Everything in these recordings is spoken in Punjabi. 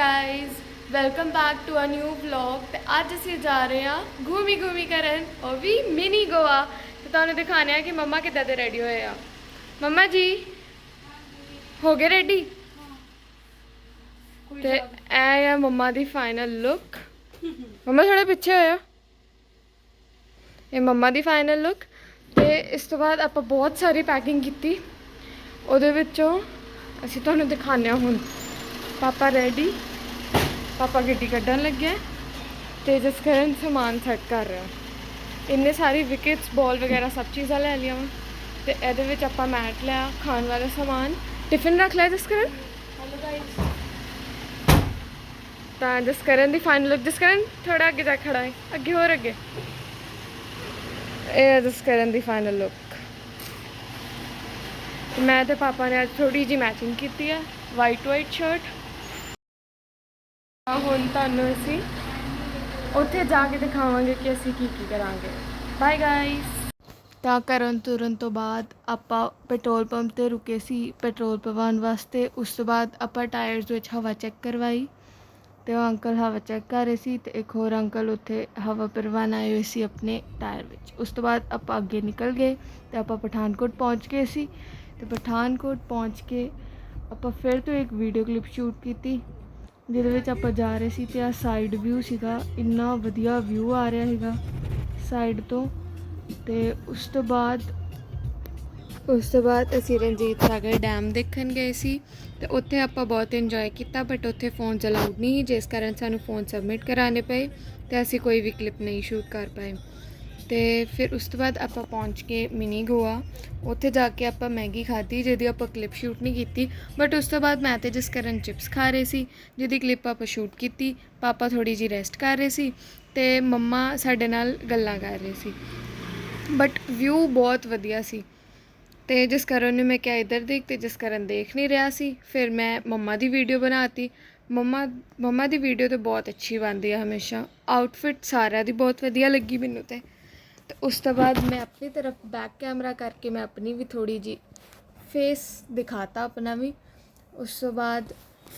Guys welcome back to a new vlog ਤੇ ਅੱਜ ਅਸੀਂ ਜਾ ਰਹੇ ਹਾਂ ਘੂਮੀ ਘੂਮੀ ਕਰਨ ਉਹ ਵੀ ਮਿਨੀ ਗੋਆ। ਤੇ ਤੁਹਾਨੂੰ ਦਿਖਾਣੇ ਆ ਕਿ ਮੰਮਾ ਕਿੱਦਾਂ ਦੇ ਰੈਡੀ ਹੋਏ ਆ। ਮੰਮਾ ਜੀ ਹੋ ਗਏ ਰੈਡੀ ਤੇ ਇਹ ਆ ਮੰਮਾ ਦੀ ਫਾਈਨਲ ਲੁੱਕ ਮੰਮਾ ਥੋੜਾ ਪਿੱਛੇ ਹੋਇਆ ਇਹ ਮੰਮਾ ਦੀ ਫਾਈਨਲ ਲੁੱਕ ਤੇ ਇਸ ਤੋਂ ਬਾਅਦ ਆਪਾਂ ਬਹੁਤ ਸਾਰੀ ਪੈਕਿੰਗ ਕੀਤੀ। ਉਹਦੇ ਵਿੱਚੋਂ ਅਸੀਂ ਤੁਹਾਨੂੰ ਦਿਖਾਉਂਦੇ ਹਾਂ ਹੁਣ। ਪਾਪਾ ਰੈਡੀ ਪਾਪਾ ਗੱਡੀ ਕੱਢਣ ਲੱਗਿਆ ਤੇ ਜਿਸ ਕਰਨ ਸਮਾਨ ਸੈੱਟ ਕਰ ਰਿਹਾ। ਇੰਨੇ ਸਾਰੀ ਵਿਕਟਸ ਬਾਲ ਵਗੈਰਾ ਸਭ ਚੀਜ਼ਾਂ ਲੈ ਲਈਆਂ ਵਾਂ। ਤੇ ਇਹਦੇ ਵਿੱਚ ਆਪਾਂ ਮੈਟ ਲਿਆ ਖਾਣ ਵਾਲਾ ਸਮਾਨ। ਟਿਫਿਨ ਰੱਖ ਲਿਆ ਜਿਸ ਕਰਨ? ਹੈਲੋ ਗਾਇਸ ਤਾਂ ਜਿਸ ਕਰਨ ਦੀ ਫਾਈਨਲ ਲੁੱਕ ਜਿਸ ਕਰਨ ਥੋੜਾ ਅੱਗੇ ਜਾ ਖੜਾ ਹੈ। ਅੱਗੇ ਹੋਰ ਅੱਗੇ। ਇਹ ਜਿਸ ਕਰਨ ਦੀ ਫਾਈਨਲ ਲੁੱਕ ਮੈਂ ਤੇ ਪਾਪਾ ਨੇ ਅੱਜ ਥੋੜੀ ਜੀ ਮੈਚਿੰਗ ਕੀਤੀ ਹੈ। ਵਾਈਟ ਵਾਈਟ ਸ਼ਰਟ ਹੁਣ ਤੁਹਾਨੂੰ ਅਸੀਂ ਉੱਥੇ ਜਾ ਕੇ ਦਿਖਾਵਾਂਗੇ ਕਿ ਅਸੀਂ ਕੀ ਕੀ ਕਰਾਂਗੇ। ਬਾਏ ਗਾਇਸ ਤਾਂ ਕਰਨ ਤੁਰਨ ਤੋਂ ਬਾਅਦ ਆਪਾਂ ਪੈਟਰੋਲ ਪੰਪ ਤੇ ਰੁਕੇ ਸੀ। ਪੈਟਰੋਲ ਪਵਾਉਣ ਵਾਸਤੇ ਉਸ ਤੋਂ ਬਾਅਦ ਆਪਾਂ ਟਾਇਰਸ ਵਿੱਚ ਹਵਾ ਚੈੱਕ ਕਰਵਾਈ ਤੇ ਉਹ ਅੰਕਲ ਹਵਾ ਚੈੱਕ ਕਰ ਰਹੇ ਸੀ ਤੇ ਇੱਕ ਹੋਰ ਅੰਕਲ ਉੱਥੇ ਹਵਾ ਭਰਵਾਉਣ ਆਏ ਹੋਏ ਸੀ ਆਪਣੇ ਟਾਇਰ ਵਿੱਚ। ਉਸ ਤੋਂ ਬਾਅਦ ਆਪਾਂ ਅੱਗੇ ਨਿਕਲ ਗਏ ਤੇ ਆਪਾਂ ਪਠਾਨਕੋਟ ਪਹੁੰਚ ਗਏ ਸੀ। ਤੇ ਪਠਾਨਕੋਟ ਪਹੁੰਚ ਕੇ ਆਪਾਂ ਫਿਰ ਤੋਂ ਇੱਕ ਵੀਡੀਓ ਕਲਿੱਪ ਸ਼ੂਟ ਕੀਤੀ। ਜਿਹਦੇ ਵਿੱਚ ਆਪਾਂ ਜਾ ਰਹੇ ਸੀ ਤੇ ਆ ਸਾਈਡ ਵਿਊ ਸੀਗਾ ਇੰਨਾ ਵਧੀਆ ਵਿਊ ਆ ਰਿਹਾ ਸੀਗਾ ਸਾਈਡ ਤੋਂ। ਤੇ ਉਸ ਤੋਂ ਬਾਅਦ ਉਸ ਤੋਂ ਬਾਅਦ ਅਸੀਂ ਰਣਜੀਤ ਸਾਗਰ ਡੈਮ ਦੇਖਣ ਗਏ ਸੀ ਤੇ ਉੱਥੇ ਆਪਾਂ ਬਹੁਤ ਇੰਜੋਏ ਕੀਤਾ ਬਟ ਉੱਥੇ ਫੋਨ ਅਲਾਉਡ ਨਹੀਂ ਸੀ, ਜਿਸ ਕਾਰਨ ਸਾਨੂੰ ਫੋਨ ਸਬਮਿਟ ਕਰਾਣੇ ਪਏ ਤੇ ਅਸੀਂ ਕੋਈ ਵੀ ਕਲਿੱਪ ਨਹੀਂ ਸ਼ੂਟ ਕਰ ਪਾਏ। ਤੇ ਫਿਰ ਉਸ ਤੋਂ ਬਾਅਦ ਆਪਾਂ ਪਹੁੰਚ ਕੇ ਮਿਨੀ ਗੋਆ। ਉੱਥੇ ਜਾ ਕੇ ਆਪਾਂ ਮੈਗੀ ਖਾਧੀ, ਜਿਹਦੀ ਆਪਾਂ ਕਲਿੱਪ ਸ਼ੂਟ ਨਹੀਂ ਕੀਤੀ। ਬਟ ਉਸ ਤੋਂ ਬਾਅਦ ਮੈਂ ਤੇ ਜਿਸ ਕਰਨ ਚਿਪਸ ਖਾ ਰਹੇ ਸੀ, ਜਿਹਦੀ ਕਲਿੱਪ ਆਪਾਂ ਸ਼ੂਟ ਕੀਤੀ। ਪਾਪਾ ਥੋੜੀ ਜੀ ਰੈਸਟ ਕਰ ਰਹੇ ਸੀ ਤੇ ਮੰਮਾ ਸਾਡੇ ਨਾਲ ਗੱਲਾਂ ਕਰ ਰਹੇ ਸੀ। ਬਟ ਵਿਊ ਬਹੁਤ ਵਧੀਆ ਸੀ। ਤੇ ਜਿਸ ਕਰਨ ਨੂੰ ਮੈਂ ਕਿਹਾ, ਇੱਧਰ ਦੇਖ। ਤੇ ਜਿਸ ਕਰਨ ਦੇਖ ਨਹੀਂ ਰਿਹਾ ਸੀ। ਫਿਰ ਮੈਂ ਮੰਮਾ ਦੀ ਵੀਡੀਓ ਬਣਾਤੀ। ਮੰਮਾ ਮੰਮਾ ਦੀ ਵੀਡੀਓ ਤੇ ਬਹੁਤ ਅੱਛੀ ਬਣਦੀ ਆ ਹਮੇਸ਼ਾ। ਆਊਟਫਿਟ ਸਾਰਿਆਂ ਦੀ ਬਹੁਤ ਵਧੀਆ ਲੱਗੀ ਮੈਨੂੰ ਤੇ। ਤੇ ਉਸ ਤੋਂ ਬਾਅਦ ਮੈਂ ਆਪਣੀ ਤਰਫ ਬੈਕ ਕੈਮਰਾ ਕਰਕੇ ਮੈਂ ਆਪਣੀ ਵੀ ਥੋੜੀ ਜੀ ਫੇਸ ਦਿਖਾਤਾ ਆਪਣਾ ਵੀ। ਉਸ ਤੋਂ ਬਾਅਦ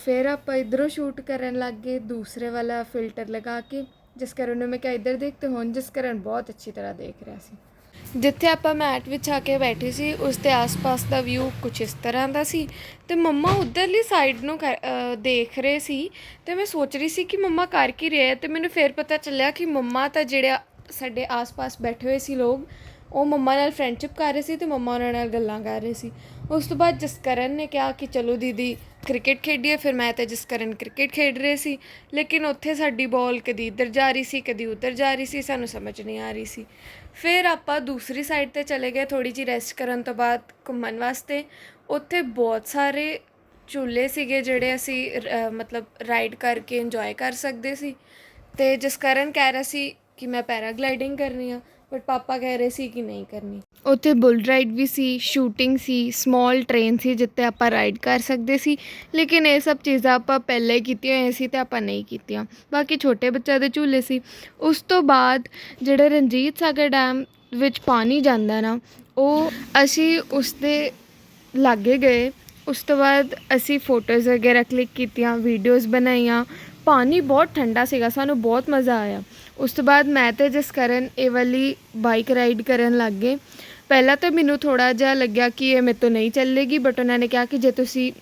ਫਿਰ ਆਪਾਂ ਇਧਰੋਂ ਸ਼ੂਟ ਕਰਨ ਲੱਗ ਗਏ, ਦੂਸਰੇ ਵਾਲਾ ਫਿਲਟਰ ਲਗਾ ਕੇ। ਜਿਸ ਕਾਰਨ ਮੈਂ ਕਿਹਾ ਇੱਧਰ ਦੇਖ ਤੇ ਹੁਣ ਜਿਸ ਕਾਰਨ ਬਹੁਤ ਅੱਛੀ ਤਰ੍ਹਾਂ ਦੇਖ ਰਿਹਾ ਸੀ। ਜਿੱਥੇ ਆਪਾਂ ਮੈਟ ਵਿਛਾ ਕੇ ਬੈਠੇ ਸੀ, ਉਸ ਦੇ ਆਸ-ਪਾਸ ਦਾ ਵਿਊ ਕੁਝ ਇਸ ਤਰ੍ਹਾਂ ਦਾ ਸੀ। ਤੇ ਮੰਮਾ ਉਧਰਲੀ ਸਾਈਡ ਨੂੰ ਕਰ- ਦੇਖ ਰਹੇ ਸੀ। ਤੇ ਮੈਂ ਸੋਚ ਰਹੀ ਸੀ ਕਿ ਮੰਮਾ ਕਰ ਕੀ ਰਿਹਾ ਆ ਤੇ ਮੈਨੂੰ ਫਿਰ ਪਤਾ ਚੱਲਿਆ ਕਿ ਮੰਮਾ ਤਾਂ ਜਿਹੜਾ ਸਾਡੇ ਆਸ-ਪਾਸ ਬੈਠੇ ਹੋਏ ਸੀ ਲੋਕ, ਉਹ ਮੰਮਾ ਨਾਲ ਫਰੈਂਡਸ਼ਿਪ ਕਰ ਰਹੇ ਸੀ ਤੇ ਮੰਮਾ ਉਹਨਾਂ ਨਾਲ ਗੱਲਾਂ ਕਰ ਰਹੇ ਸੀ। ਉਸ ਤੋਂ ਬਾਅਦ ਜਸਕਰਨ ਨੇ ਕਿਹਾ ਕਿ ਚਲੋ ਦੀਦੀ ਕ੍ਰਿਕਟ ਖੇਡੀਏ, ਫਿਰ ਮੈਂ ਤੇ ਜਸਕਰਨ ਕ੍ਰਿਕਟ ਖੇਡ ਰਹੇ ਸੀ। ਲੇਕਿਨ ਉੱਥੇ ਸਾਡੀ ਬਾਲ ਕਦੀ ਇੱਧਰ ਜਾ ਰਹੀ ਸੀ, ਕਦੀ ਉੱਧਰ ਜਾ ਰਹੀ ਸੀ, ਸਾਨੂੰ ਸਮਝ ਨਹੀਂ ਆ ਰਹੀ ਸੀ। ਫਿਰ ਆਪਾਂ ਦੂਸਰੀ ਸਾਈਡ ਤੇ ਚਲੇ ਗਏ ਥੋੜੀ ਜਿਹੀ ਰੈਸਟ ਕਰਨ ਤੋਂ ਬਾਅਦ ਘੁੰਮਣ ਵਾਸਤੇ। ਉੱਥੇ ਬਹੁਤ ਸਾਰੇ ਝੂਲੇ ਸੀਗੇ ਜਿਹੜੇ ਅਸੀਂ ਮਤਲਬ ਰਾਈਡ ਕਰਕੇ ਇੰਜੋਏ ਕਰ ਸਕਦੇ ਸੀ। ਤੇ ਜਸਕਰਨ ਕਹਿ ਰਿਹਾ ਸੀ ਕਿ ਮੈਂ ਪੈਰਾਗਲਾਈਡਿੰਗ ਕਰਨੀ ਆ ਬਟ ਪਾਪਾ ਕਹਿ ਰਹੇ ਸੀ ਕਿ ਨਹੀਂ ਕਰਨੀ। ਉੱਥੇ ਬੁਲ ਰਾਈਡ ਵੀ ਸੀ, ਸ਼ੂਟਿੰਗ ਸੀ ਸਮਾਲ ਟ੍ਰੇਨ ਸੀ ਜਿੱਤੇ ਆਪਾਂ ਰਾਈਡ ਕਰ ਸਕਦੇ ਸੀ। ਲੇਕਿਨ ਇਹ ਸਭ ਚੀਜ਼ਾਂ ਆਪਾਂ ਪਹਿਲੇ ਕੀਤੀਆਂ ਹੋਈਆਂ ਸੀ ਤੇ ਆਪਾਂ ਨਹੀਂ ਕੀਤੀਆਂ। ਬਾਕੀ ਛੋਟੇ ਬੱਚਿਆਂ ਦੇ ਝੂਲੇ ਸੀ। ਉਸ ਤੋਂ ਬਾਅਦ ਜਿਹੜੇ ਰਣਜੀਤ ਸਾਗਰ ਡੈਮ ਵਿੱਚ ਪਾਣੀ ਜਾਂਦਾ ਨਾ, ਉਹ ਅਸੀਂ ਉਸ ਦੇ ਲਾਗੇ ਗਏ। ਉਸ ਤੋਂ ਬਾਅਦ ਅਸੀਂ ਫੋਟੋਜ਼ ਵਗੈਰਾ ਕਲਿੱਕ ਕੀਤੀਆਂ ਵੀਡੀਓਜ਼ ਬਣਾਈਆਂ। ਪਾਣੀ ਬਹੁਤ ਠੰਡਾ ਸੀਗਾ, ਸਾਨੂੰ ਬਹੁਤ ਮਜ਼ਾ ਆਇਆ। ਉਸ ਤੋਂ ਬਾਅਦ ਮੈਂ ਤੇ ਜਿਸ ਕਰਨ ਇਹ ਵਾਲੀ ਬਾਈਕ ਰਾਈਡ ਕਰਨ ਲੱਗ ਗਏ। ਪਹਿਲਾਂ ਤਾਂ ਮੈਨੂੰ ਥੋੜਾ ਜਿਹਾ ਲੱਗਿਆ ਕਿ ਇਹ ਮੇਰੇ ਤੋਂ ਨਹੀਂ ਚੱਲੇਗੀ ਬਟ ਉਹਨਾਂ ਨੇ ਕਿਹਾ ਕਿ ਜੇ ਤੁਸੀਂ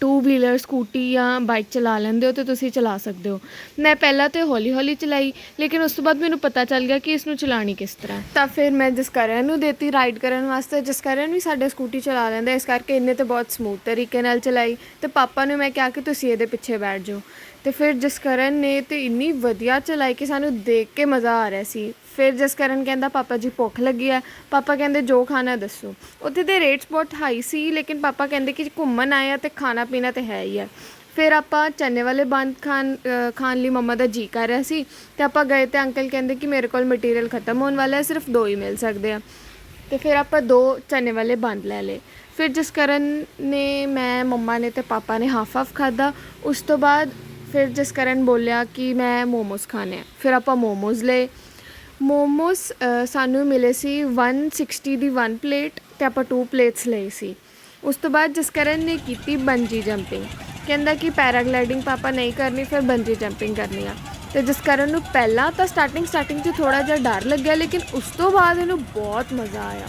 ਟੂ ਵੀਲਰ ਸਕੂਟੀ ਜਾਂ ਬਾਈਕ ਚਲਾ ਲੈਂਦੇ ਹੋ ਤਾਂ ਤੁਸੀਂ ਚਲਾ ਸਕਦੇ ਹੋ। ਮੈਂ ਪਹਿਲਾਂ ਤੇ ਹੌਲੀ ਹੌਲੀ ਚਲਾਈ, ਲੇਕਿਨ ਉਸ ਤੋਂ ਬਾਅਦ ਮੈਨੂੰ ਪਤਾ ਚੱਲ ਗਿਆ ਕਿ ਇਸ ਨੂੰ ਚਲਾਣੀ ਕਿਸ ਤਰ੍ਹਾਂ ਤਾਂ ਫਿਰ ਮੈਂ ਜਸਕਰਨ ਨੂੰ ਦੇਤੀ ਰਾਈਡ ਕਰਨ ਵਾਸਤੇ। ਜਸਕਰਨ ਵੀ ਸਾਡੇ ਸਕੂਟੀ ਚਲਾ ਲੈਂਦਾ ਇਸ ਕਰਕੇ ਇਹਨੇ ਤੇ ਬਹੁਤ ਸਮੂਥ ਤਰੀਕੇ ਨਾਲ ਚਲਾਈ। ਤੇ ਪਾਪਾ ਨੂੰ ਮੈਂ ਕਿਹਾ ਕਿ ਤੁਸੀਂ ਇਹਦੇ ਪਿੱਛੇ ਬੈਠ ਜਾਓ। ਤੇ ਫਿਰ ਜਸਕਰਨ ਨੇ ਤੇ ਇੰਨੀ ਵਧੀਆ ਚਲਾਈ ਕਿ ਸਾਨੂੰ ਦੇਖ ਕੇ ਮਜ਼ਾ ਆ ਰਿਹਾ ਸੀ। ਫਿਰ ਜਸਕਰਨ ਕਹਿੰਦਾ, ਪਾਪਾ ਜੀ, ਭੁੱਖ ਲੱਗੀ ਹੈ। ਪਾਪਾ ਕਹਿੰਦੇ, ਜੋ ਖਾਣਾ ਦੱਸੋ। ਉੱਥੇ ਦੇ ਰੇਟਸ ਬਹੁਤ ਹਾਈ ਸੀ, ਲੇਕਿਨ ਪਾਪਾ ਕਹਿੰਦੇ ਕਿ ਘੁੰਮਣ ਆਏ ਆ ਤੇ ਖਾਣਾ ਪੀਣਾ ਤੇ ਹੈ ਹੀ ਹੈ ਫਿਰ ਆਪਾਂ ਚਨੇ ਵਾਲੇ ਬੰਦ ਖਾਣ ਖਾਣ ਲਈ ਮੰਮਾ ਦਾ ਜੀ ਕਰ ਰਿਹਾ ਸੀ ਤੇ ਆਪਾਂ ਗਏ ਤੇ ਅੰਕਲ ਕਹਿੰਦੇ ਕਿ ਮੇਰੇ ਕੋਲ ਮਟੀਰੀਅਲ ਖਤਮ ਹੋਣ ਵਾਲਾ ਹੈ, ਸਿਰਫ ਦੋ ਹੀ ਮਿਲ ਸਕਦੇ ਆ। ਤੇ ਫਿਰ ਆਪਾਂ ਦੋ ਚਨੇ ਵਾਲੇ ਬੰਦ ਲੈ ਲਏ। ਫਿਰ ਜਸਕਰਨ ਨੇ, ਮੈਂ, ਮੰਮਾ ਨੇ ਤੇ ਪਾਪਾ ਨੇ ਹਾਫ ਹਾਫ ਖਾਦਾ ਉਸ ਤੋਂ ਬਾਅਦ ਫਿਰ ਜਸਕਰਨ ਬੋਲਿਆ ਕਿ ਮੈਂ ਮੋਮੋਸ ਖਾਣੇ ਆ। ਫਿਰ ਆਪਾਂ ਮੋਮੋਸ ਲਏ। ਮੋਮੋਸ ਸਾਨੂੰ ਮਿਲੇ ਸੀ 160 ਦੀ ਵਨ ਪਲੇਟ ਤੇ ਆਪਾਂ ਟੂ ਪਲੇਟਸ ਲਈ ਸੀ। ਉਸ ਤੋਂ ਬਾਅਦ ਜਸਕਰਨ ਨੇ ਕੀਤੀ ਬੰਜੀ ਜੰਪਿੰਗ ਕਹਿੰਦਾ ਕਿ ਪੈਰਾਗਲਾਈਡਿੰਗ ਪਾਪਾ ਨਹੀਂ ਕਰਨੀ, ਫਿਰ ਬੰਜੀ ਜੰਪਿੰਗ ਕਰਨੀ ਆ। ਤੇ ਜਸਕਰਨ ਨੂੰ ਪਹਿਲਾਂ ਤਾਂ ਸਟਾਰਟਿੰਗ ਸਟਾਰਟਿੰਗ 'ਚ ਥੋੜਾ ਜਿਹਾ ਡਰ ਲੱਗਿਆ, ਲੇਕਿਨ ਉਸ ਤੋਂ ਬਾਅਦ ਇਹਨੂੰ ਬਹੁਤ ਮਜ਼ਾ ਆਇਆ।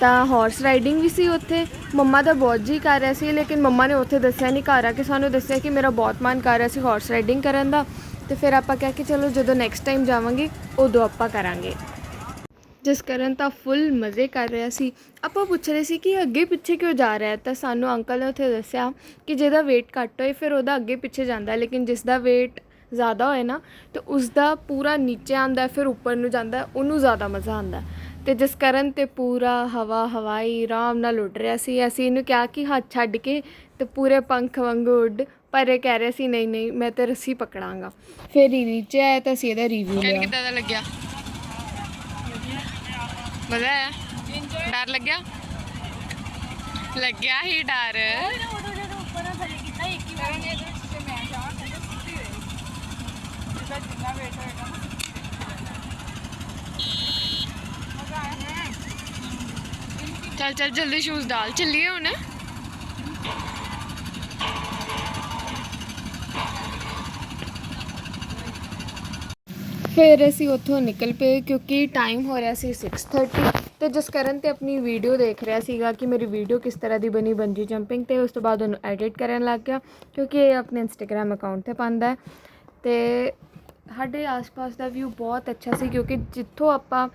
ਤਾਂ ਹਾਰਸ ਰਾਈਡਿੰਗ ਵੀ ਸੀ ਉੱਥੇ। ਮੰਮਾ ਦਾ ਬਹੁਤ ਜੀ ਕਰ ਰਿਹਾ ਸੀ, ਲੇਕਿਨ ਮੰਮਾ ਨੇ ਉੱਥੇ ਦੱਸਿਆ ਨਹੀਂ ਘਰ ਆ ਕੇ। ਸਾਨੂੰ ਦੱਸਿਆ ਕਿ ਮੇਰਾ ਬਹੁਤ ਮਨ ਕਰ ਰਿਹਾ ਸੀ ਹਾਰਸ ਰਾਈਡਿੰਗ ਕਰਨ ਦਾ। ਤੇ ਫਿਰ ਆਪਾਂ ਕਿਹਾ ਕਿ ਚਲੋ ਜਦੋਂ ਨੈਕਸਟ ਟਾਈਮ ਜਾਵਾਂਗੇ, ਉਦੋਂ ਆਪਾਂ ਕਰਾਂਗੇ। ਜਿਸ ਕਰਨ ਤਾਂ ਫੁੱਲ ਮਜ਼ੇ ਕਰ ਰਿਹਾ ਸੀ। ਆਪਾਂ ਪੁੱਛ ਰਹੇ ਸੀ ਕਿ ਅੱਗੇ ਪਿੱਛੇ ਕਿਉਂ ਜਾ ਰਿਹਾ ਤਾਂ ਸਾਨੂੰ ਅੰਕਲ ਨੇ ਉੱਥੇ ਦੱਸਿਆ ਕਿ ਜਿਹਦਾ weight ਘੱਟ ਹੋਏ, ਫਿਰ ਉਹਦਾ ਅੱਗੇ ਪਿੱਛੇ ਜਾਂਦਾ ਲੇਕਿਨ ਜਿਸ ਦਾ weight ਜ਼ਿਆਦਾ ਹੋਏ ਨਾ, ਤੇ ਉਸ ਦਾ ਪੂਰਾ ਨੀਚੇ ਆਂਦਾ ਫਿਰ ਉੱਪਰ ਨੂੰ ਜਾਂਦਾ ਉਹਨੂੰ ਜ਼ਿਆਦਾ ਮਜ਼ਾ ਆਂਦਾ ਹੈ। ਤੇ ਜਿਸ ਕਰਨ ਤੇ ਪੂਰਾ ਹਵਾ ਹਵਾਈ ਆਰਾਮ ਨਾਲ ਉੱਡ ਰਿਹਾ ਸੀ। ਅਸੀਂ ਇਹਨੂੰ ਕਿਹਾ ਕਿ ਹੱਥ ਛੱਡ ਕੇ ਤੇ ਪੂਰੇ ਪੰਖ ਵਾਂਗੂ ਉੱਡ ਪਰ ਇਹ ਕਹਿ ਰਿਹਾ ਸੀ ਨਹੀਂ ਨਹੀਂ ਮੈਂ ਤੇ ਰੱਸੀ ਪਕੜਾਂਗਾ। ਫਿਰ ਹੀ ਨੀਚੇ ਆਇਆ ਤਾਂ ਅਸੀਂ ਇਹਦਾ ਰਿਵਿਊ ਲਿਆ। ਕਿੱਦਾਂ ਦਾ ਲੱਗਿਆ? ਮਜ਼ਾ ਆਇਆ? ਡਰ ਲੱਗਿਆ? ਲੱਗਿਆ ਹੀ ਡਰ। ਚੱਲ ਚੱਲ ਜਲਦੀ ਸ਼ੂਜ਼ ਡਾਲ। ਚੱਲੀਏ ਹੁਣ। ਫਿਰ ਅਸੀਂ ਉੱਥੋਂ ਨਿਕਲ ਪਏ ਕਿਉਂਕਿ ਟਾਈਮ ਹੋ ਰਿਹਾ ਸੀ 6:30 ਤੇ ਜਿਸ ਕਰਨ ਤੇ ਆਪਣੀ ਵੀਡੀਓ ਦੇਖ ਰਿਹਾ ਸੀਗਾ ਕਿ ਮੇਰੀ ਵੀਡੀਓ ਕਿਸ ਤਰ੍ਹਾਂ ਦੀ ਬਣੀ ਬੰਜੀ ਜੰਪਿੰਗ ਤੇ ਉਸ ਤੋਂ ਬਾਅਦ ਉਹਨੂੰ ਐਡਿਟ ਕਰਨ ਲੱਗ ਗਿਆ ਕਿਉਂਕਿ ਇਹ ਆਪਣੇ ਇੰਸਟਾਗ੍ਰam ਅਕਾਊਂਟ ਤੇ ਪਾਉਂਦਾ ਹੈ। ਤੇ ਸਾਡੇ ਆਸ-ਪਾਸ ਦਾ ਵਿਊ ਬਹੁਤ ਅੱਛਾ ਸੀ ਕਿਉਂਕਿ ਜਿੱਥੋਂ ਆਪਾਂ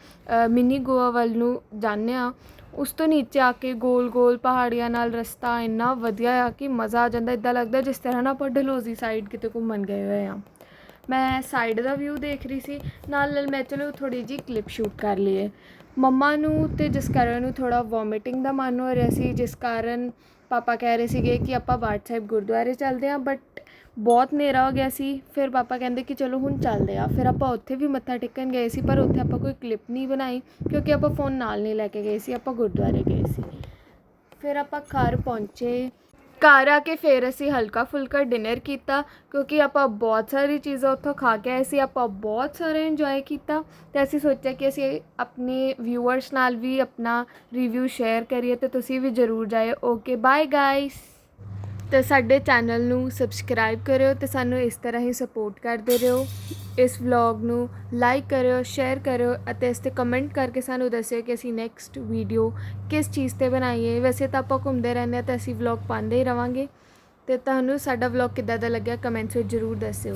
ਮਿਨੀ ਗੋਆ ਵੱਲ ਨੂੰ ਜਾਂਦੇ ਆ ਉਸ ਤੋਂ ਨੀਚੇ ਆ ਕੇ ਗੋਲ-ਗੋਲ ਪਹਾੜੀਆਂ ਨਾਲ ਰਸਤਾ ਇੰਨਾ ਵਧੀਆ ਆ ਕਿ ਮਜ਼ਾ ਆ ਜਾਂਦਾ ਇਦਾਂ ਲੱਗਦਾ ਜਿਸ ਤਰ੍ਹਾਂ ਨਾ ਆਪਾਂ ਡਲਹੌਜ਼ੀ ਸਾਈਡ ਕਿਤੇ ਘੁੰਮਣ ਗਏ ਹੋਏ ਆ ਮੈਂ ਸਾਈਡ ਦਾ ਵਿਊ ਦੇਖ ਰਹੀ ਸੀ। ਨਾਲ ਨਾਲ ਮੈਂ ਚਲੋ ਥੋੜੀ ਜੀ ਕਲਿੱਪ ਸ਼ੂਟ ਕਰ ਲਈਏ। ਮੰਮਾ ਨੂੰ ਤੇ ਜਿਸ ਕਾਰਨ ਨੂੰ ਥੋੜਾ ਵੋਮਿਟਿੰਗ ਦਾ ਮਨ ਹੋ ਰਿਹਾ ਸੀ, ਜਿਸ ਕਾਰਨ ਪਾਪਾ ਕਹਿ ਰਹੇ ਸੀਗੇ ਕਿ ਆਪਾਂ ਬਾਟ ਸਾਹਿਬ ਗੁਰਦੁਆਰੇ ਚੱਲਦੇ ਹਾਂ ਬਟ ਬਹੁਤ ਹਨੇਰਾ ਹੋ ਗਿਆ ਸੀ। ਫਿਰ ਪਾਪਾ ਕਹਿੰਦੇ ਕਿ ਚਲੋ ਹੁਣ ਚੱਲਦੇ ਆ ਫਿਰ ਆਪਾਂ ਉੱਥੇ ਵੀ ਮੱਥਾ ਟੇਕਣ ਗਏ ਸੀ, ਪਰ ਉੱਥੇ ਆਪਾਂ ਕੋਈ ਕਲਿੱਪ ਨਹੀਂ ਬਣਾਈ, ਕਿਉਂਕਿ ਆਪਾਂ ਫੋਨ ਨਾਲ ਨਹੀਂ ਲੈ ਕੇ ਗਏ ਸੀ, ਆਪਾਂ ਗੁਰਦੁਆਰੇ ਗਏ ਸੀ। ਫਿਰ ਆਪਾਂ ਘਰ ਪਹੁੰਚੇ। ਘਰ ਆ ਕੇ ਫਿਰ ਅਸੀਂ ਹਲਕਾ ਫੁਲਕਾ ਡਿਨਰ ਕੀਤਾ, ਕਿਉਂਕਿ ਆਪਾਂ ਬਹੁਤ ਸਾਰੀ ਚੀਜ਼ਾਂ ਉੱਥੋਂ ਖਾ ਕੇ ਆਏ ਸੀ, ਆਪਾਂ ਬਹੁਤ ਸਾਰਾ ਇੰਜੋਏ ਕੀਤਾ ਅਤੇ ਅਸੀਂ ਸੋਚਿਆ ਕਿ ਅਸੀਂ ਆਪਣੇ ਵਿਊਅਰਸ ਨਾਲ ਵੀ ਆਪਣਾ ਰਿਵਿਊ ਸ਼ੇਅਰ ਕਰੀਏ ਅਤੇ ਤੁਸੀਂ ਵੀ ਜ਼ਰੂਰ ਜਾਇਓ। ਓਕੇ ਬਾਏ ਗਾਇਸ ਤੇ ਸਾਡੇ ਚੈਨਲ ਨੂੰ ਸਬਸਕ੍ਰਾਈਬ ਕਰਿਓ ਤੇ ਸਾਨੂੰ ਇਸ ਤਰ੍ਹਾਂ ਹੀ ਸਪੋਰਟ ਕਰਦੇ ਰਹੋ। ਇਸ ਵਲੌਗ ਨੂੰ ਲਾਈਕ ਕਰਿਓ ਸ਼ੇਅਰ ਕਰਿਓ ਅਤੇ ਇਸ ਤੇ ਕਮੈਂਟ ਕਰਕੇ ਸਾਨੂੰ ਦੱਸਿਓ ਕਿ ਅਸੀਂ ਨੈਕਸਟ ਵੀਡੀਓ ਕਿਸ ਚੀਜ਼ ਤੇ ਬਣਾਈਏ ਵੈਸੇ ਤਾਂ ਆਪਾਂ ਘੁੰਮਦੇ ਰਹਿੰਦੇ ਹਾਂ ਤਾਂ ਅਸੀਂ ਵਲੌਗ ਪਾਉਂਦੇ ਹੀ ਰਵਾਂਗੇ। ਤੇ ਤੁਹਾਨੂੰ ਸਾਡਾ ਵਲੌਗ ਕਿੱਦਾਂ ਦਾ ਲੱਗਿਆ ਕਮੈਂਟਸ ਵਿੱਚ ਜ਼ਰੂਰ ਦੱਸਿਓ।